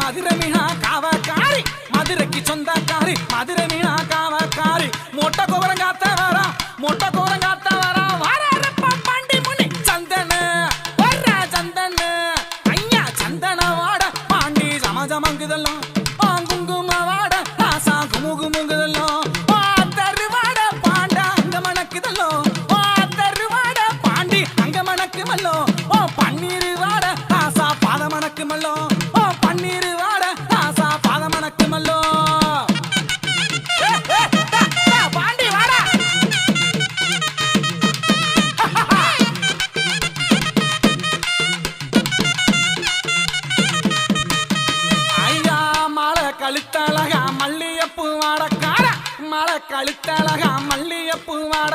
மதுரை மீனா காவக்காரி. மதுரைக்கு சொந்தக்காரி. மதுரை மீனா காவக்காரி. மொட்டை கோபுரம் காத்த வரா. மொட்டை கோபுரம் காத்த வரா. வராரப்பா பாண்டி முனி. சந்தன. வர்ற சந்தன. ஐயா சந்தன வாட பாண்டி சமஜமங்குதெல்லாம் பாங்குங்கும வாட ராசா குமுகுமுங்குதெல்லாம் பாத்தரு வாட பாண்டா அங்க மணக்குதெல்லாம் பாத்தரு வாட பாண்டி அங்க மணக்குமல்லோ ஓ பன்னீர் கழுத்தழகா மல்லியப்பூ வாடக்கார? மர கழுத்தழகா மல்லியப்பூ வாட